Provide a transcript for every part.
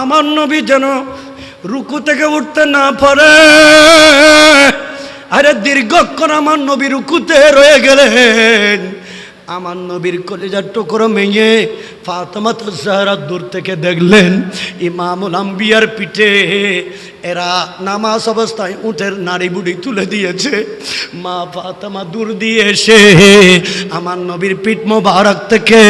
আমার নবী যেন রুকু থেকে উঠতে না পারে। আরে দীর্ঘক্ষণ আমার নবী রুকুতে রয়ে গেলেন। আমার নবীর কলেজার টুকরো মেয়ে ফাতেমা জাহরা দূর থেকে দেখলেন, ইমামুল আম্বিয়ার পিঠে এরা নামাজ অবস্থায় উঠের নাড়ি বুড়ি তুলে দিয়েছে। মা ফাতমা দূর দিয়ে এসে আমার নবীর পিঠ মোবারক থেকে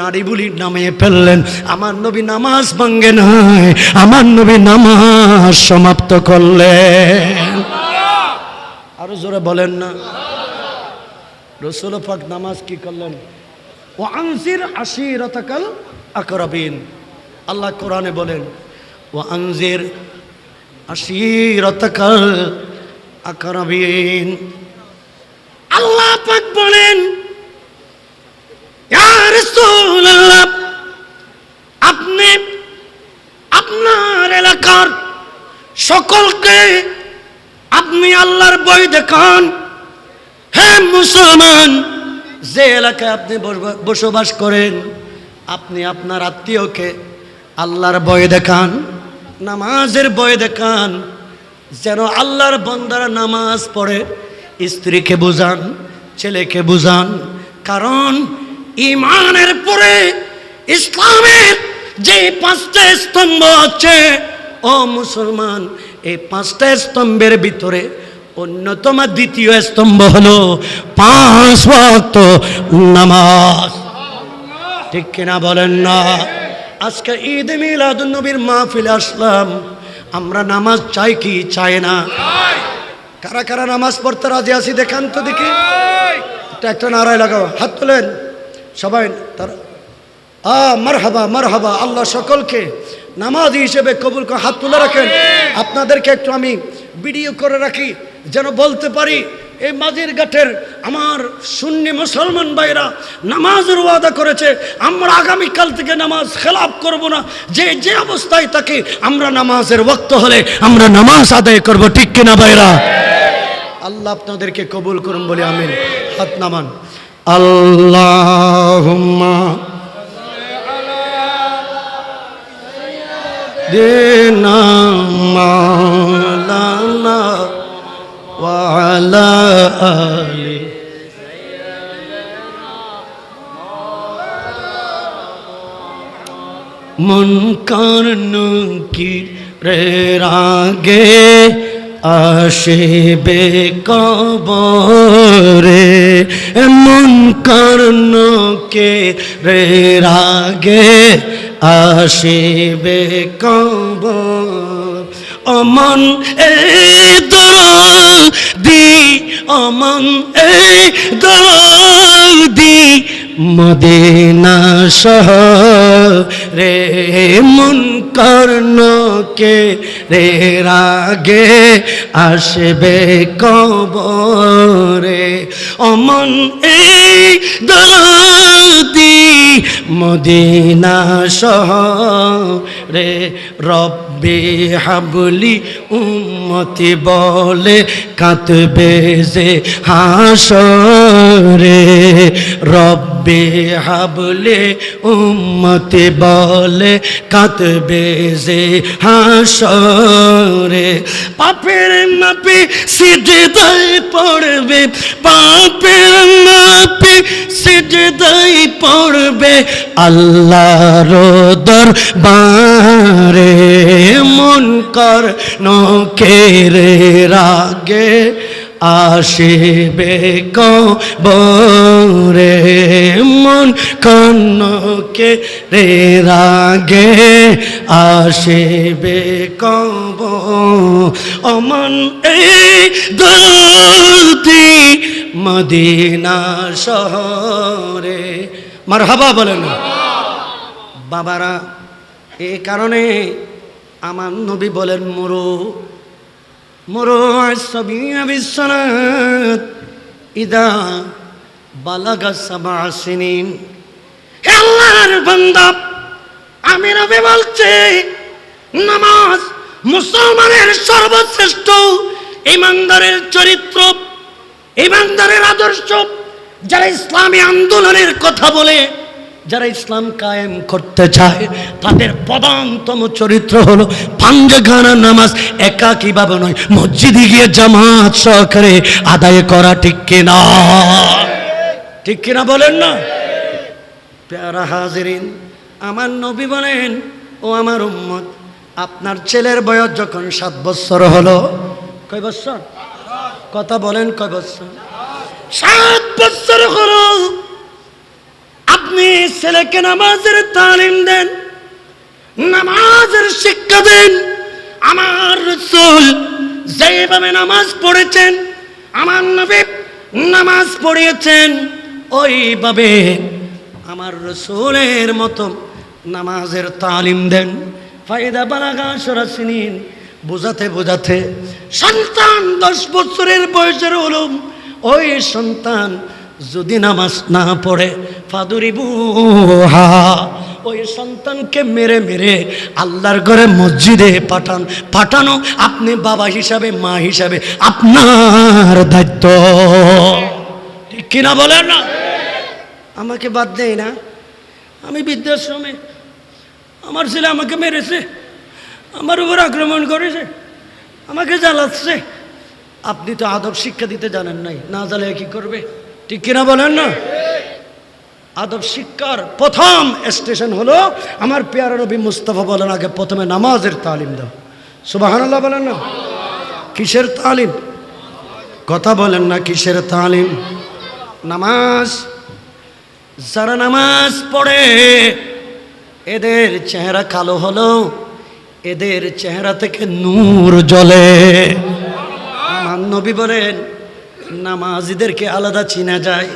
নাড়ি বুড়ি নামিয়ে ফেললেন। আমার নবী নামাজ ভাঙ্গে নাই, আমার নবী নামাজ সমাপ্ত করলেন। আরও জোরে বলেন না। রসুল পাক নামাজ কি করলেন? ও আনজির আশিরতাকাল আকরাবিন। আল্লাহ কোরআনে বলেন, ও আনজির আশিরতাকাল আকরাবিন। আল্লাহ পাক বলেন আপনি আপনার এলাকার সকলকে আপনি আল্লাহর বই দেখান। হে মুসলমান, যে এলাকায় আপনি বসবা- বসবাস করেন, আপনি আপনার আত্মীয়কে আল্লাহর বয় দেখান, নামাজের বয় দেখান, যেন আল্লাহর বন্দারা নামাজ পড়ে, স্ত্রীকে বুঝান, ছেলেকে বুঝান, কারণ ইমানের পরে ইসলামের যে পাঁচটা স্তম্ভ আছে ও মুসলমান এই পাঁচটা স্তম্ভের ভিতরে অন্যতম দ্বিতীয় স্তম্ভ হলো পাঁচ ওয়াক্ত নামাজ। ঠিক কিনা বলেন না? আজকে ঈদ মিলাদুন নবীর মাহফিলে আসলাম। আমরা নামাজ চাই কি চাই না? কারা কারা নামাজ পড়তে রাজি আছি দেখান তো দেখি। একটা একটা নারায় লাগাও হাত তোলেন। সবাই তারা আ মারহাবা মারহাবা আল্লাহ সকলকে নামাজ হিসেবে কবুল করে হাত তুলে রাখেন। আপনাদেরকে একটু আমি ভিডিও করে রাখি যেন বলতে পারি এই মাঝির ঘাটের আমার সুন্নি মুসলমান ভাইরা নামাজের ওয়াদা করেছে আমরা আগামীকাল থেকে নামাজ খেলাপ করব না যে যে অবস্থায় থাকে আমরা নামাজের ওক্ত হলে আমরা নামাজ আদায় করব ঠিক কিনা ভাইরা? আল্লাহ আপনাদেরকে কবুল করুন বলে আমিন। হাত নামান। আল্লাহ দেনা মাওলানা ওয়ালা আলি মন কারণ কি রে রাগে আসিবে কবরে কারণ কে রে রাগে আসিবে কবর। অমন এই দি, অমন এই দি, মদিনা সহ রে মন কর্ণকে রে রাগে আসবে কবরে। অমন এই দলতি মদিনা সহ রে রব্বে হাবলি উম্মতি বলে, কাঁদবে যে হাসরে। রব্বে হাবলে উম্মতি বলে, কাঁদবে যে হাসরে। পাপের মাপে সিজদায় পড়বে, পাপের মাপে সিজদায় পড়বে আল্লাহর দরবারে মন কর নকেরে রাগে আসিবে কবরে। মন কনকে রে রাগে আসিবে কব অমন এই মদিনা শহরে মারহাবা বলেন। বাবারা এই কারণে আমার নবী বলেন, মরু মরু বিশ্বনাথ ইদা বালাগা সাবা সিনিন। হে আল্লাহর বান্দা, আমি নবী বলছি, নামাজ মুসলমানের সর্বশ্রেষ্ঠ, ইমানদারের চরিত্র, ইমানদারের আদর্শ যারা ইসলামী আন্দোলনের কথা বলে, যারা ইসলাম কায়েম করতে চায়, তাদের প্রধানতম চরিত্র হলো পাঞ্জগানা নামাজ একা কীভাবে নয়, মসজিদে গিয়ে জামাত সহকারে আদায় করা ঠিক কিনা? ঠিক কিনা বলেন না? পেয়ারা হাজিরিন, আমার নবী বলেন, ও আমার উম্মত, আপনার ছেলের বয়স যখন সাত বছর হলো, কয় বছর? কথা বলেন কয় বছর? সাত ছেলেকে নামাজের তালিম দেন, নামাজের শিক্ষা দেন। আমার রসুল যেভাবে নামাজ পড়েছেন, আমার নবী নামাজ পড়িয়েছেন, ওইভাবে আমার রসুলের মতো নামাজের তালিম দেন। ফায়দা বালাগা সরাসিনীন বোঝাতে বোঝাতে সন্তান দশ বছরের বয়সের হলো ওই সন্তান যদি নামাজ না পড়ে ফাদুরিবুহা ওই সন্তানকে মেরে মেরে আল্লাহর ঘরে মসজিদে পাঠান। পাঠানো আপনি বাবা হিসাবে, মা হিসাবে, আপনার দায়িত্ব। ঠিক কিনা বলেন না? আমাকে বাদ দেয় না। আমি বৃদ্ধাশ্রমে, আমার ছেলে আমাকে মেরেছে, আমার উপর আক্রমণ করেছে, আমাকে জ্বালাচ্ছে। আপনি তো আদব শিক্ষা দিতে জানেন নাই, না জ্বালিয়ে কি করবে? ঠিক কিনা বলেন না? আদব শিক্ষার প্রথম স্টেশন হলো আমার পেয়ারা নবী মুস্তফা বলেন আগে প্রথমে নামাজের তালিম দাও। সুবাহান্লাহ বলেন না? কিসের তালিম? কথা বলেন না কিসের তালিম? নামাজ। যারা নামাজ পড়ে, এদের চেহারা কালো হলো, এদের চেহারা থেকে নূর জ্বলে। নবী বলেন নামাজিদেরকে আলাদা চিনা যায়।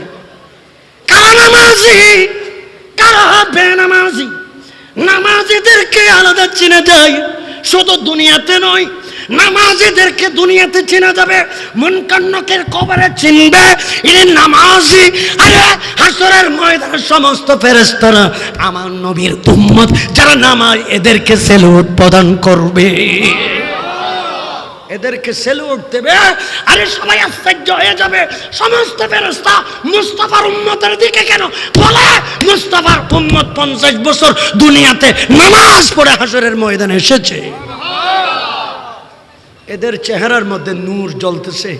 চিনা যায়। শুধু দুনিয়াতে নয়, নামাজিদেরকে দুনিয়াতে চেনা যাবে। মুনকান্নকের কবরে চিনবে। ইনি নামাজি। আরে, হাসরের ময়দানে সমস্ত ফেরেশতারা আমার নবীর উম্মত, যারা নামাজ এদেরকে সেলুট প্রদান করবে। এদেরকে সেলুট দেবে আরে সবাই আশ্চর্য হয়ে যাবে। সমস্ত ফেরস্তা মুস্তাফার উম্মতের দিকে কেন? বলে, মুস্তাফার উম্মত পঞ্চাশ বছর দুনিয়াতে নামাজ পড়ে হাসরের ময়দানে এসেছে। এদের চেহারার মধ্যে নূর জ্বলতেছে।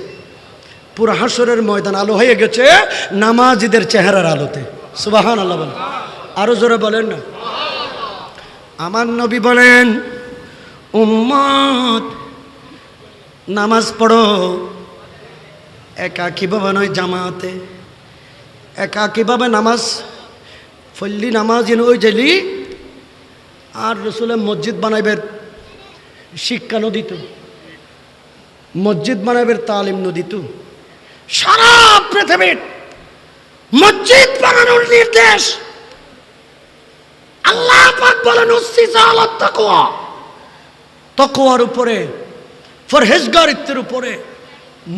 পুরা হাসরের ময়দান আলো হয়ে গেছে নামাজিদের চেহারার আলোতে। সুবাহান আল্লাহ বলেন। আরও জোরে বলেন না। আমার নবী বলেন, উম্মত নামাজ পড়ো। একাকিভাবে নয় জামাতে। একাকিভাবে নামাজ, ফল্লি নামাজ ইন ওই জেলি। আর রসুলের মসজিদ বানাইবের শিক্ষা নদীত মসজিদ বানাইবের তালিম নদীত সারা পৃথিবীর মসজিদ বানানোর নির্দেশ। আল্লাহ বলেন তাকওয়া উপরে ফরহেজগারিত্বের উপরে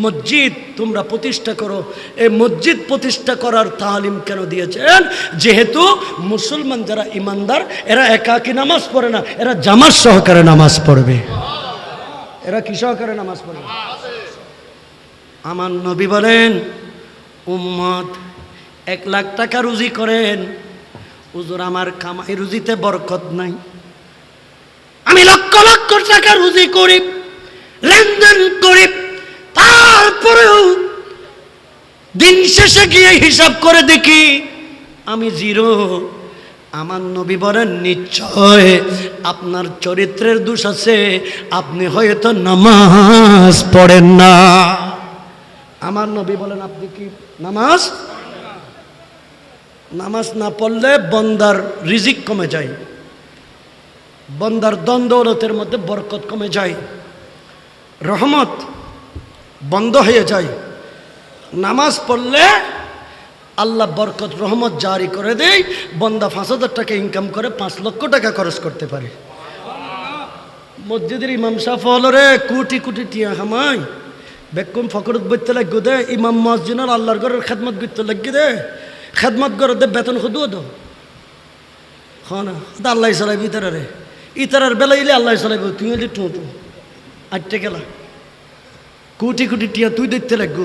মসজিদ তোমরা প্রতিষ্ঠা করো। এই মসজিদ প্রতিষ্ঠা করার তালিম কেন দিয়েছেন? যেহেতু মুসলমান যারা ইমানদার, এরা একাকি নামাজ পড়ে না, এরা জামাত সহকারে নামাজ পড়বে। এরা কি সহকারে নামাজ পড়বে আমার নবী বলেন, উম্মত, এক লাখ টাকা রুজি করেন। হুজুর, আমার কামাই রুজিতে বরকত নাই। আমি লক্ষ লক্ষ টাকা রুজি করি। লেনদেন করি তারপরেও দিন শেষে গিয়ে হিসাব করে দেখি আমি জিরো। আমার নবী বলেন, নিশ্চয় আপনার চরিত্রের দোষ আছে। আপনি হয়তো নামাজ পড়েন না। আমার নবী বলেন, আপনি কি নামাজ? নামাজ না পড়লে বন্দার রিজিক কমে যায়। বন্দার দ্বন্দ্বলতের মধ্যে বরকত কমে যায়। রহমত বন্ধ হয়ে যায়। নামাজ পড়লে আল্লাহ বরকত, রহমত জারি করে দেয়। বন্দা পাঁচ হাজার টাকা ইনকাম করে পাঁচ লক্ষ টাকা খরচ করতে পারে। মসজিদের ইমাম সাহ হলরে কোটি কোটি টিয়া হামাই। বেকুম ফকরত বইতে লাগবে দে, ইমাম মসজিদের আল্লাহর ঘরের খেদমত করতে লাগবে দে। খেদমত করে দে, বেতন খুদুও দো। হ্যাঁ না আল্লাহ চালাইব ইতারে ইতারার। বেলা ইলে আল্লাহ চালাইব তুই হলে টু টু আটটে গেলা কোটি কোটি টিয়া তুই দেখতে লাগবো।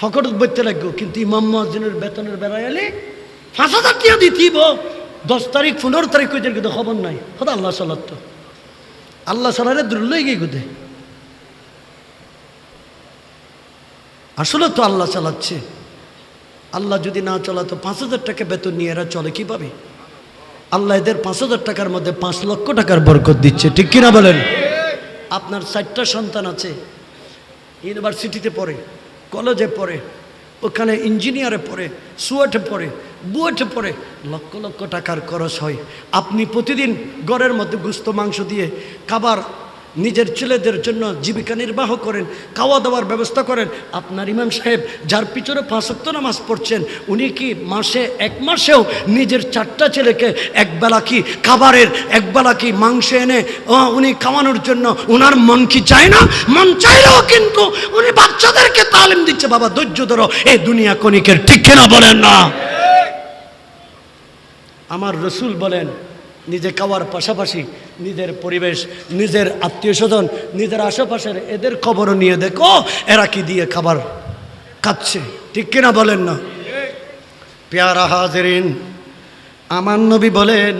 ফকরত বইতে লাগবো। কিন্তু ইমাম মসজিদের বেতনের বেড়া এলে পাঁচ হাজার টিয়া দিতিব দশ তারিখ, পনেরো তারিখ কইতে কিন্তু খবর নাই। হতো আল্লাহ সাল্লার তো। আল্লাহ সালারে দূরলই গিয়ে গুদে আসলে তো আল্লাহ চালাচ্ছে। আল্লাহ যদি না চালাতো পাঁচ হাজার টাকা বেতন নিয়ে এরা চলে কীভাবে? আল্লাহ এদের পাঁচ হাজার টাকার মধ্যে পাঁচ লক্ষ টাকার বরকত দিচ্ছে। ঠিক কিনা বলেন? আপনার চারটা সন্তান আছে, ইউনিভার্সিটিতে পড়ে, কলেজে পড়ে, ওখানে ইঞ্জিনিয়ারে পড়ে, সুয়েটে পড়ে, বুয়েটে পড়ে, লক্ষ লক্ষ টাকার খরচ হয়। আপনি প্রতিদিন গড়ের মধ্যে গুস্ত মাংস দিয়ে খাবার নিজের ছেলেদের জন্য জীবিকা নির্বাহ করেন খাওয়া দাওয়ার ব্যবস্থা করেন। আপনার ইমাম সাহেব যার পিছনে পাঁচক্ত নামাজ পড়ছেন উনি কি মাসে এক মাসেও নিজের চারটা ছেলেকে একবেলা কি খাবারের একবেলা কি মাংস এনে উনি খাওয়ানোর জন্য উনার মন কি চায় না? মন চাইলেও কিন্তু উনি বাচ্চাদেরকে তালিম দিচ্ছে বাবা ধৈর্য ধরো এই দুনিয়া কণিকের ঠিক কিনা? বলেন না। আমার রসুল বলেন নিজে খাওয়ার পাশাপাশি নিজের পরিবেশ, নিজের আত্মীয় স্বজন, নিজের আশেপাশের এদের খবরও নিয়ে দেখো, এরা কি দিয়ে খাবার খাচ্ছে। ঠিক কিনা বলেন না? পেয়ারা হাজরিন, আমার নবী বলেন,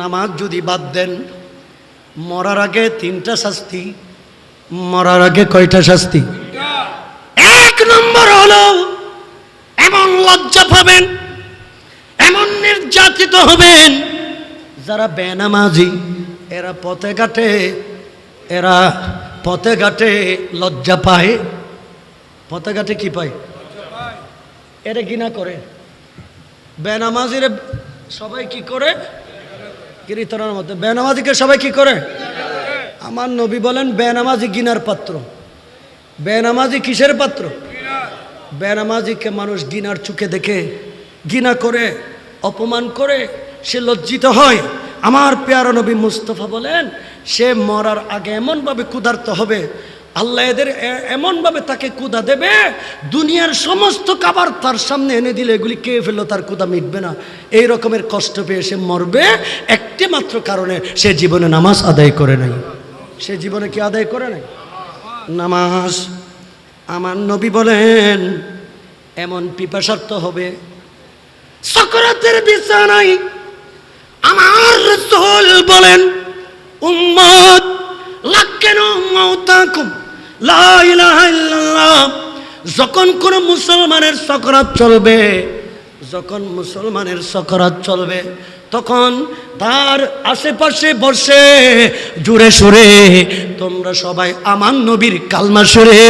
নামাজ যদি বাদ দেন, মরার আগে তিনটা শাস্তি, মরার আগে কয়টা শাস্তি? এক নম্বর হলো, এমন লজ্জা পাবেন, এমন নির্যাতিত হবেন যারা বেনামাজি, এরা পথে ঘাটে, এরা পথে ঘাটে লজ্জা পায়। পথে ঘাটে কি পায়? এরা ঘৃণা করে। বেনামাজিরে সবাই কি করে? কীর্তনের মধ্যে। বেনামাজিকে সবাই কি করে? আমার নবী বলেন, বেনামাজি গিনার পাত্র। বেনামাজি কিসের পাত্র? বেনামাজিকে মানুষ গিনার চুকে দেখে গিনা করে, অপমান করে সে লজ্জিত হয়। আমার পেয়ারা নবী মুস্তফা বলেন, সে মরার আগে এমনভাবে ক্ষুধার্ত হবে, আল্লাহ এদের এমনভাবে তাকে কুদা দেবে, দুনিয়ার সমস্ত খাবার তার সামনে এনে দিলে এগুলি কে ফেলল, তার কুদা মিটবে না। এই রকমের কষ্ট পেয়ে সে মরবে, একটি মাত্র কারণে সে জীবনে নামাজ আদায় করে নাই। সে জীবনে কি আদায় করে নাই? নামাজ। আমার নবী বলেন, এমন পিপাসার্থ হবে, সকরাতের বিছানায় আমার রসুল বলেন, উম্মত, লাক্কেন মৌতাকুম লা ইলাহা ইল্লাল্লাহ, যখন কোন মুসলমানের সকরাত চলবে, যখন মুসলমানের সকরাত চলবে, তখন তার আশেপাশে বসে, জুড়ে সুরে, তোমরা সবাই আমার নবীর কালমা সুরে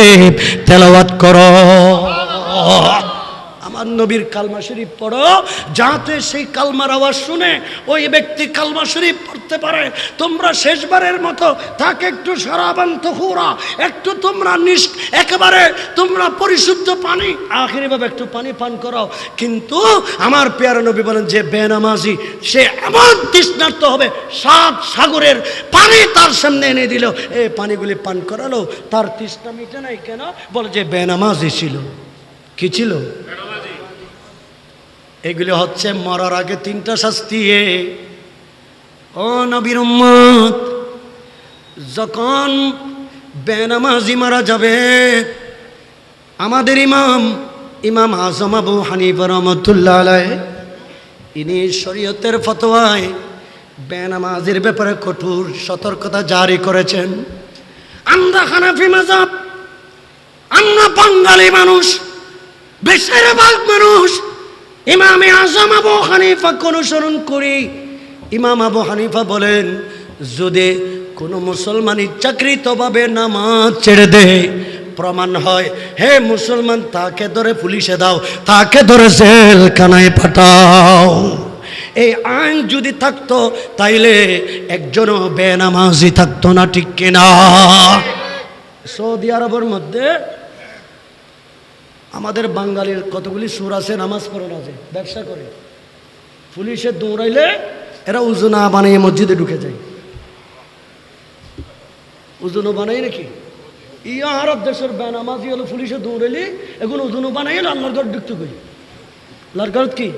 তেলাওয়াত করো। নবীর কালমা শরীফ পড়ো, যাতে সেই কালমার আওয়াজ শুনে ওই ব্যক্তি কালমা শরীফ পড়তে পারে। তোমরা শেষবারের মতো তাকে একটু সারাবান্ত হুরা, একটু তোমরা নিস একেবারে তোমরা পরিশুদ্ধ পানি, আখেরিভাবে একটু পানি পান করো। কিন্তু আমার পেয়ারা নবী বলেন যে, বেনামাজি, সে এমন তৃষ্ণার্ত হবে, সাত সাগরের পানি তার সামনে এনে দিল। এই পানিগুলি পান করালো, তার তৃষ্ণা মিটে নাই কেন? বলে যে, বেনামাজি ছিল। কি ছিল? এগুলি হচ্ছে মরার আগে তিনটা শাস্তি। ও নবীর যখন বেনামাজি মারা যাবে, আমাদের ইমাম ইমাম আজম আবু হানিফা রহমতুল্লাহ ইনি শরীয়তের ফতোয়ায় বেনামাজির ব্যাপারে কঠোর সতর্কতা জারি করেছেন আমরা হানাফি মাজাব আমরা বাঙালি মানুষ বেশিরভাগ মানুষ ইমামে আজম আবু হানিফাকে অনুসরণ করি ইমাম আবু হানিফা বলেন, যদি কোনো মুসলমান ইচ্ছাকৃতভাবে নামাজ ছেড়ে দেয় প্রমাণ হয়, হে মুসলমান, তাকে ধরে পুলিশে দাও, তাকে ধরে জেলখানায় পাঠাও। এই আইন যদি থাকতো, তাইলে একজনও বেনামাজি থাকতো না, ঠিক কিনা? সৌদি আরবের মধ্যে আমাদের বাঙালির কতগুলি সুর আছে, নামাজ পড়ে না যে ব্যবসা করে। পুলিশে দৌড়াইলে এরা উজুনা বানিয়ে মসজিদে ঢুকে যায়। উজুনো বানাই নাকি? ইয়া আরব দেশের বেনামাজি হলো, পুলিশে দৌড়াইলে এখন উজুনো বানাই আল্লাহর ঘর ঢুকতে কই? আল্লাহর কি?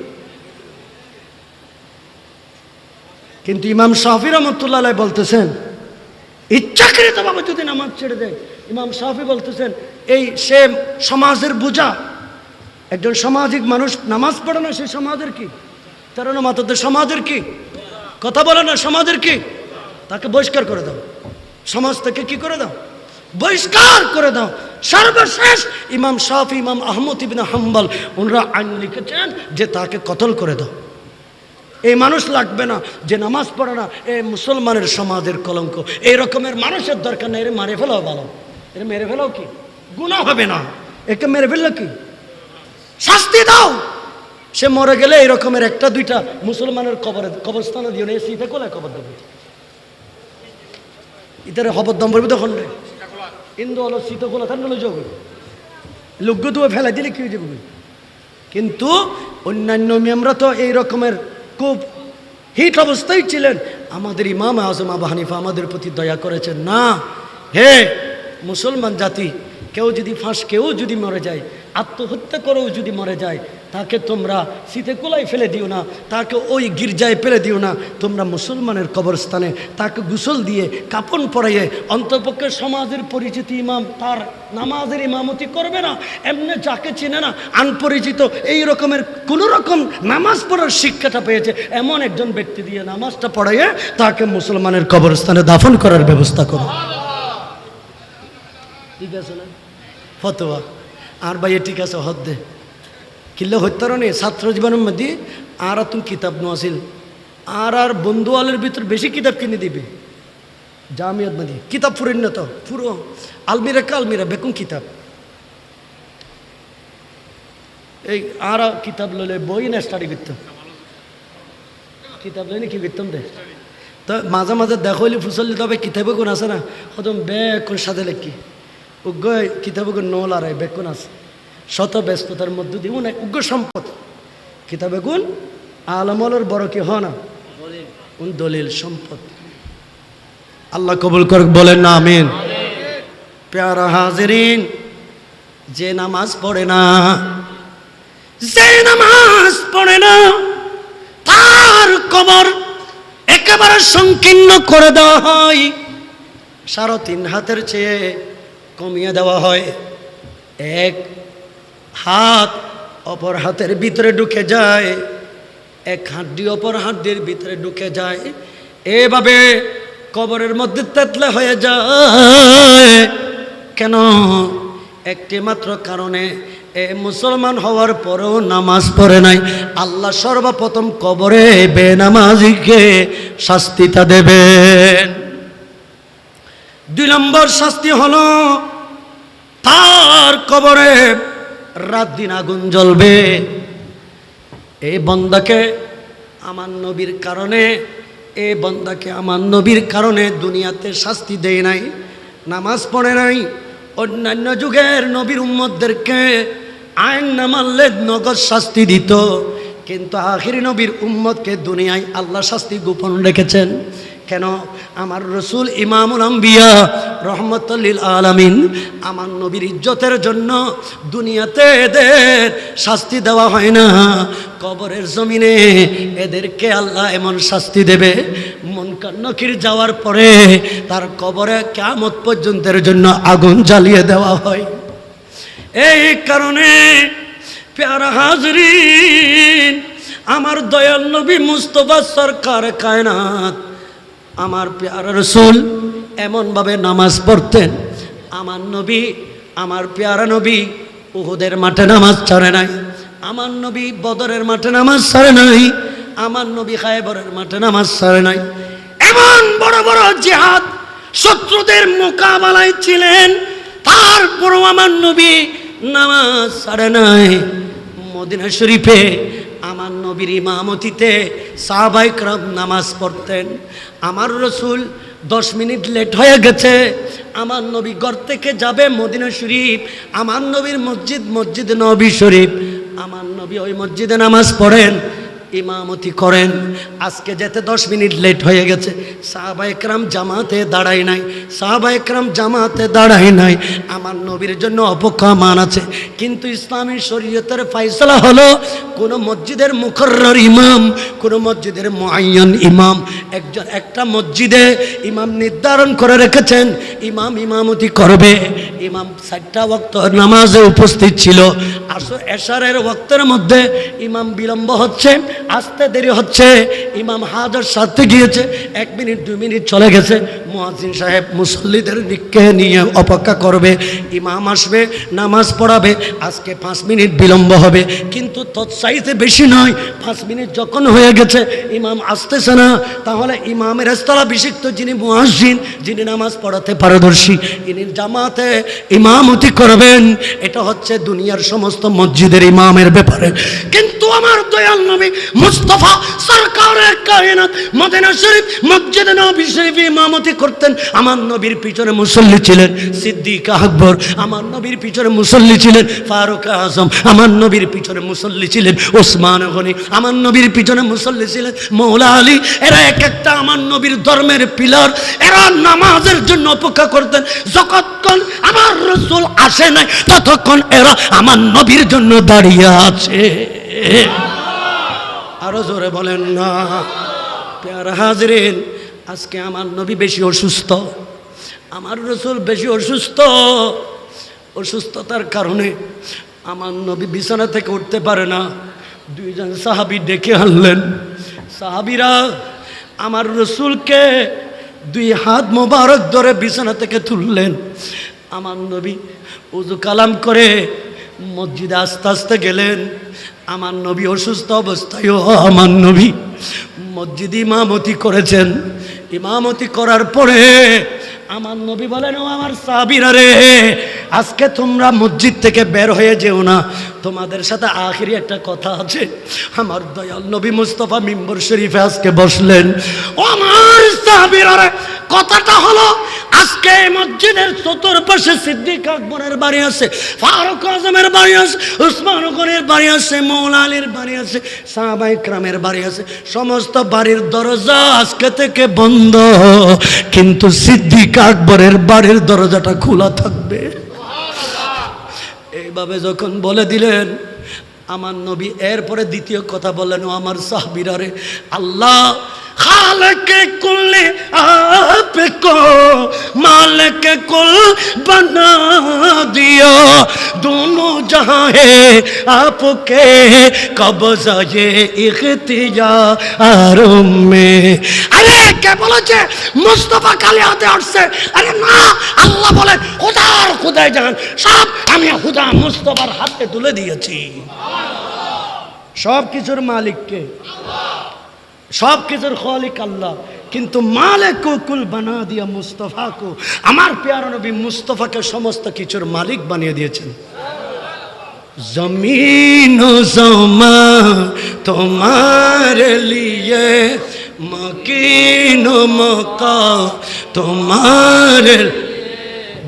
কিন্তু ইমাম শাহি রহমতুল্লাহ বলতেছেন ইচ্ছাকৃতভাবে যদি নামাজ ছেড়ে দেয়। ইমাম শাহি বলতেছেন এই সে সমাজের বোঝা। একজন সামাজিক মানুষ নামাজ পড়ে না, সে সমাজের কি? তেরো মাতাদের সমাজের কি? কথা বলে না, সমাজের কি? তাকে বহিষ্কার করে দাও। সমাজ থেকে কি করে দাও? বহিষ্কার করে দাও। সর্বশেষ ইমাম শাহ ইমাম আহমদ ইবিন হাম্বল, ওনারা আইন লিখেছেন যে তাকে কতল করে দাও। এই মানুষ লাগবে না যে নামাজ পড়ে না, এ মুসলমানের সমাজের কলঙ্ক। এই রকমের মানুষের দরকার নেই, এর মারে ফেলাও ভালো। এর মেরে ফেলাও কি? গুণা হবে না। একে মেরে ফেলল কি? শাস্তি দাও। সে মরে গেলে এই রকমের একটা দুইটা মুসলমানের কবরে কবরস্থানে দিও না সিটে কোলায় কবর দেবে? ইতারে হবর দম পড়বে তখন ইন্দু হলো শীত কোলা তার নলে যোগ লোক তো ফেলাই দিলে কি হয়ে যাবে কিন্তু অন্যান্য মেমরা তো এই রকমের খুব হিট অবস্থায় ছিলেন। আমাদের ইমাম আজম আবু হানিফা আমাদের প্রতি দয়া করেছেন না। হে মুসলমান জাতি কেউ যদি ফাঁস কেউ যদি মরে যায় আত্মহত্যা করেও যদি মরে যায় তাকে তোমরা শীতে কোলাই ফেলে দিও না তাকে ওই গির্জায় ফেলে দিও না। তোমরা মুসলমানের কবরস্থানে তাকে গোসল দিয়ে কাপন পরাইয়ে অন্তপক্ষে সমাজের পরিচিত ইমাম তার নামাজের ইমামতি করবে না এমনি যাকে চেনে না আনপরিচিত এই রকমের কোনো রকম নামাজ পড়ার শিক্ষাটা পেয়েছে। এমন একজন ব্যক্তি দিয়ে নামাজটা পড়াইয়ে তাকে মুসলমানের কবরস্থানে দাফন করার ব্যবস্থা করো। ঠিক আছে না? ফতোয়া। আর ভাই ঠিক আছে, হদ দে। কিল্লে হত্যার নেই, ছাত্র জীবনের মধ্যে আর তুমি কিতাব নোয়াছিল আর আর বন্ধু আলের ভিতর বেশি কিতাব কিনে দিবে। জামিয়াত মধ্যে কিতাব ফুরেন না তো পুরো। আলমিরা কা আলমিরা, বেকুন কিতাব। এই আর কিতাব লইলে বই না স্টাডি করতাম। কিতাব লইলে কি করতাম দে? তো মাঝে মাঝে দেখলি ফুসলি তবে কিতাবে কোন আছে না। হতম বেকুন সাথে লেখি। উগ্র কিতাবে কোন নল আর বেকুন আছে। শত ব্যস্ততার মধ্য দিয়ে উনি উগ্র সম্পদ। কিতাবে গুণ আলমলের বড় কি হ না উন দলিল সম্পদ। আল্লাহ কবুল করে বলেন না আমিন। প্যারা হাজরিন যে নামাজ পড়ে না যে নামাজ পড়ে না তার কবর একেবারে সংকীর্ণ করে দেওয়া হয়। সাড়ে তিন হাতের চেয়ে কমিয়ে দেওয়া হয়। এক হাত অপর হাতের ভিতরে ঢুকে যায়, এক হাড্ডি অপর হাড্ডির ভিতরে ঢুকে যায়। এভাবে কবরের মধ্যে তেতলে হয়ে যায়। কেন? একটি মাত্র কারণে এ মুসলমান হওয়ার পরেও নামাজ পড়ে নাই। আল্লাহ সর্বপ্রথম কবরে বেনামাজিকে শাস্তিটা দেবেন। দুই নম্বর শাস্তি হল, তার কবরে রাত দিন আগুন জ্বলবে। এই বন্দাকে আমার নবীর কারণে, এ বন্দাকে আমার নবীর কারণে দুনিয়াতে শাস্তি দেয় নাই, নামাজ পড়ে নাই। অন্যান্য যুগের নবীর উম্মদদেরকে আইন না মানলে নগদ শাস্তি দিত। কিন্তু আখির নবীর উম্মদকে দুনিয়ায় আল্লাহ শাস্তি গোপন রেখেছেন। কেন? আমার রসুল ইমামুল আম্বিয়া রহমতুল্লিল আলামিন আমার নবীর ইজ্জতের জন্য দুনিয়াতে এদের শাস্তি দেওয়া হয় না। কবরের জমিনে এদেরকে আল্লাহ এমন শাস্তি দেবে। মনকান্নকির যাওয়ার পরে তার কবরে কেমত পর্যন্তের জন্য আগুন জ্বালিয়ে দেওয়া হয়। এই কারণে প্যারা হাজরিন, আমার দয়াল নবী মুস্তফা সরকার কায়নাত আমার পেয়ারা রসুল এমনভাবে নামাজ পড়তেন। আমার নবী, আমার পেয়ারা নবী উহুদের মাঠে নামাজ ছাড়ে নাই। আমার নবী বদরের মাঠে নামাজ ছাড়ে নাই। আমার নবী খায়বরের মাঠে নামাজ ছাড়ে নাই। এমন বড় বড় জেহাদ শত্রুদের মোকাবেলায় ছিলেন। তারপরও আমার নবী নামাজ ছাড়ে নাই। মদিনা শরীফে আমার নবীর ইমামতিতে সাহবাইকরাম নামাজ পড়তেন। আমার রসুল দশ মিনিট লেট হয়ে গেছে। আমার নবী ঘর থেকে যাবে মদিনা শরীফ, আমার নবীর মসজিদ মসজিদ নবী শরীফ। আমার নবী ওই মসজিদে নামাজ পড়েন। ইমামতি করেন। আজকে যেতে দশ মিনিট লেট হয়ে গেছে। সাহাবা একরাম জামাতে দাঁড়ায় নাই। সাহাবা একরাম জামাতে দাঁড়ায় নাই। আমার নবীর জন্য অপকামান আছে। কিন্তু ইসলামী শরীয়তের ফাইসলা হলো, কোনো মসজিদের মুখর্রর ইমাম, কোনো মসজিদের মুআয়্যান ইমাম। একজন একটা মসজিদে ইমাম নির্ধারণ করে রেখেছেন, ইমাম ইমামতি করবে। ইমাম চারটা বক্ত নামাজে উপস্থিত ছিল। আসর, এশারের ওক্তের মধ্যে ইমাম বিলম্ব হচ্ছে। আসতে দেরি হচ্ছে। ইমাম হাজার সাথে গিয়েছে, এক মিনিট, দুই মিনিট চলে গেছে। মুয়াজ্জিন সাহেব মুসল্লিদের দিককে নিয়ে অপেক্ষা করবে, ইমাম আসবে, নামাজ পড়াবে, আজকে পাঁচ মিনিট বিলম্ব হবে। কিন্তু তৎসাইতে বেশি নয়, পাঁচ মিনিট যখন হয়ে গেছে, ইমাম আসতেছে না। তাহলে ইমামের স্থলা বিশিষ্ট যিনি মুয়াজ্জিন, যিনি নামাজ পড়াতে পারদর্শী, ইনি জামাতে ইমামতি করবেন। এটা হচ্ছে দুনিয়ার সমস্ত মসজিদের ইমামের ব্যাপারে। কিন্তু আমার দয়াল নবী মুস্তফা সরকারের কায়নাত মদিনা শরীফ, মসজিদ নবী শরীফ ইমামতি করতেন। আমার নবীর পিছনে মুসল্লি ছিলেন সিদ্দিক আকবর, আমার নবীর পিছনে মুসল্লি ছিলেন ফারুক আজম, আমার নবীর পিছনে মুসল্লি ছিলেন ওসমান গনি, আমার নবীর পিছনে মুসল্লি ছিলেন মৌলা আলী। এরা এক একটা আমার নবীর ধর্মের পিলার, এরা নামাজের জন্য অপেক্ষা করতেন। যতক্ষণ আমার রসুল আসে নাই, ততক্ষণ এরা আমার নবীর জন্য দাঁড়িয়ে আছে। আরও জোরে বলেন না। পেয়ারা হাজরেন, আজকে আমার নবী বেশি অসুস্থ। আমার রসুল বেশি অসুস্থ। অসুস্থতার কারণে আমার নবী বিছানা থেকে উঠতে পারে না। দুইজন সাহাবি ডেকে আনলেন। সাহাবিরা আমার রসুলকে দুই হাত মোবারক ধরে বিছানা থেকে তুললেন। আমার নবী উজু কালাম করে মসজিদে আস্তে আস্তে গেলেন। আমার নবী অসুস্থ অবস্থায়ও, আমার নবী মসজিদ ইমামতি করেছেন। ইমামতি করার পরে আমার নবী বলেন, ও আমার সাবিরা রে, আজকে তোমরা মসজিদ থেকে বের হয়ে যেও না। তোমাদের সাথে আখেরি একটা কথা আছে। আমার দয়াল নবী মুস্তফা মিম্বর শরীফে আজকে বসলেন, ও আমার সাবিরা রে, কথাটা হলো আজকে এই মসজিদের চতুর্পাশে সিদ্দিক আকবরের বাড়ি আছে, ফারুক আজমের বাড়ি আছে, উসমান গনের বাড়ি আছে, মৌলা আলীর বাড়ি আছে সাহাবাই ক্রামের বাড়ি আছে। সমস্ত বাড়ির দরজা আজকে থেকে বন্ধ। কিন্তু সিদ্দিক আকবরের বাড়ির দরজাটা খোলা থাকবে। এইভাবে যখন বলে দিলেন, আমার নবী এরপরে দ্বিতীয় কথা বললেন, ও আমার সাহবিরারে আল্লাহ খালকে কুল্লে আপকো মালক কুল বনা দিয়া दोनों जहां है आपके कब्जा ये इख्तियार में আরে কে বলেছে মুস্তফা কালে হাতে আসছে আরে না আল্লাহ বলেন খোদার খোদায় যান সব আমি খুদা মুস্তফার হাতে তুলে দিয়েছি সব কিছুর মালিককে সব কিছুর খলিক আল্লাহ। কিন্তু মালে কুল বানা দিয়া মুস্তফাকু। আমার পেয়ার নবী মুস্তফাকে সমস্ত কিছুর মালিক বানিয়ে দিয়েছেন। জমিন জমা তোমার লিয়ে, মকিন মকা তোমার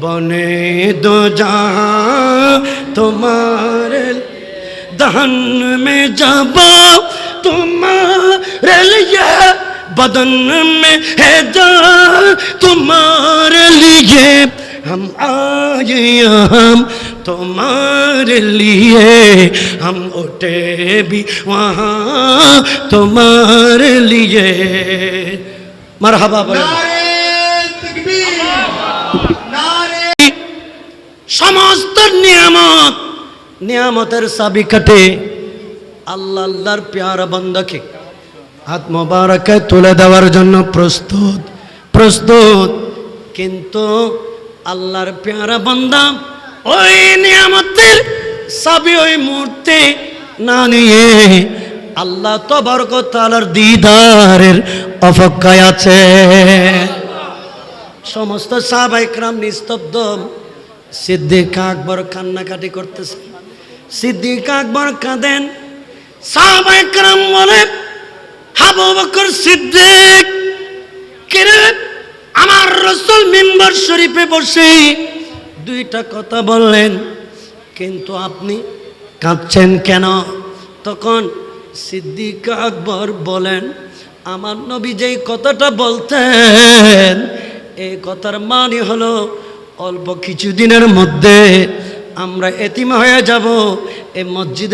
বনে দো তোমার, দহন মে যাব তোমার लिए बदन में है जान तुम्हारे लिए हम आए हम तुम्हारे लिए हम उठे भी वहाँ तुम्हारे लिए मरहबा बोले নারে তাকবীর নারে সমস্ত নিয়ামত নিয়ামতের চাবি কাটে আল্লাহ আল্লাহর পেয়ারা বন্দাকে হাত তুলে দেওয়ার জন্য প্রস্তুত প্রস্তুত। কিন্তু আল্লাহর পেয়ারা বন্দা ওই নিয়ামতের চাবি ওই মুহূর্তে না নিয়ে আল্লাহ তো বরকতালার দিদারের অপেক্ষায় আছে। সমস্ত সাহাবাইকরাম নিস্তব্ধ। সিদ্দিক আকবর কান্নাকাটি করতেছে। সিদ্দিক আকবর কাঁদেন। সাহাবাইকরাম বলে বকর সিদ্দিক, কিরে? আমার রসুল মিম্বর শরীফে বসে দুইটা কথা বললেন। কিন্তু আপনি কাঁদছেন কেন? তখন সিদ্দিক আকবর বলেন, আমার নবী যেই কথাটা বলতেন এই কথার মানে হলো, অল্প কিছুদিনের মধ্যে আমরা এতিম হয়ে যাব এই মসজিদে